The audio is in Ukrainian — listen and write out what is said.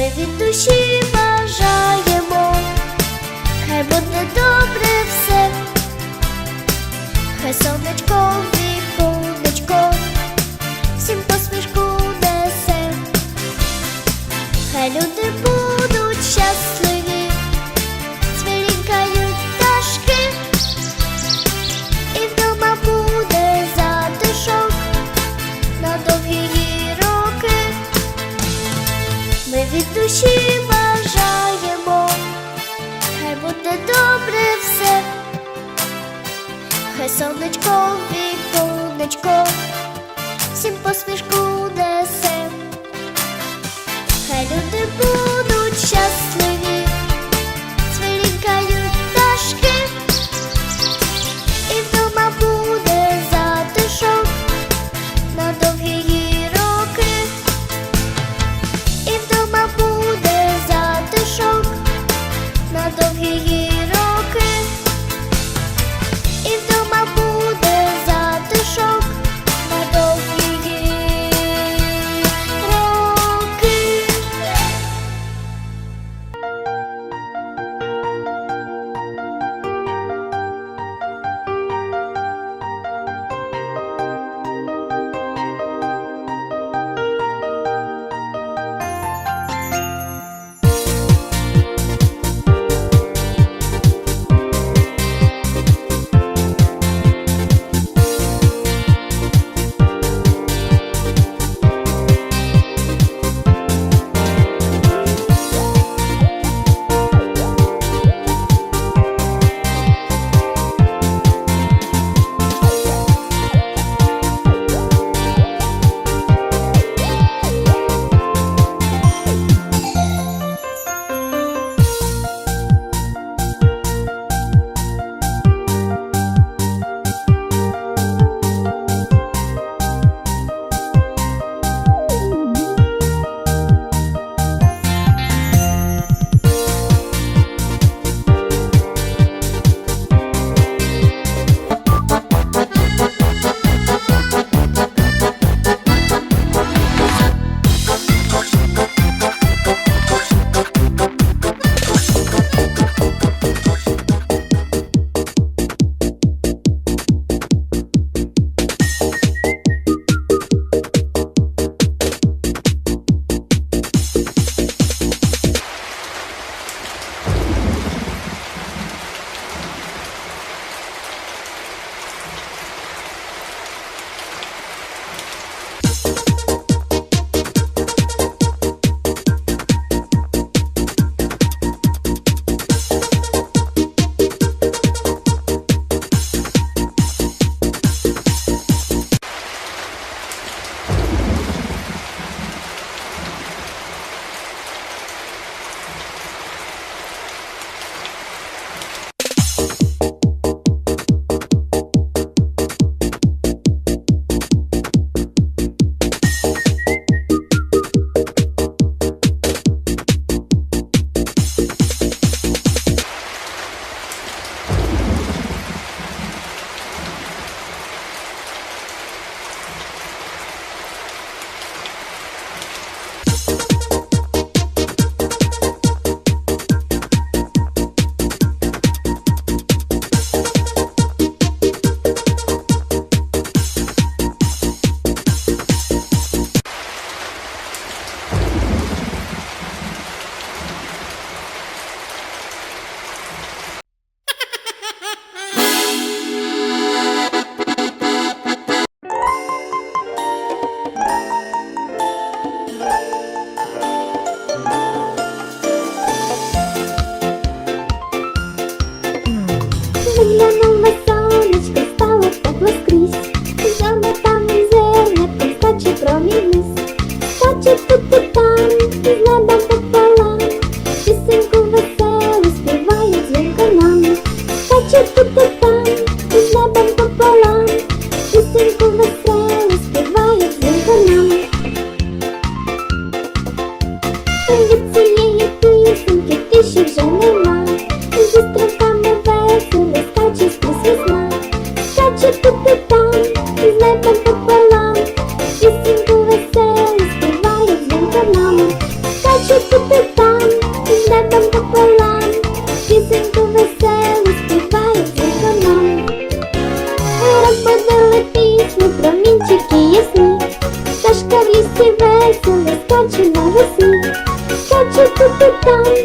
Ми від сонечко Дівчатку тепер з жабом пополам, Пісеньку веселу співає дзвінка нам. Від цієї пісеньки тиші вже нема, зі строками весело скаче скрізь весна, скаче тут тепер. Tum tum tum.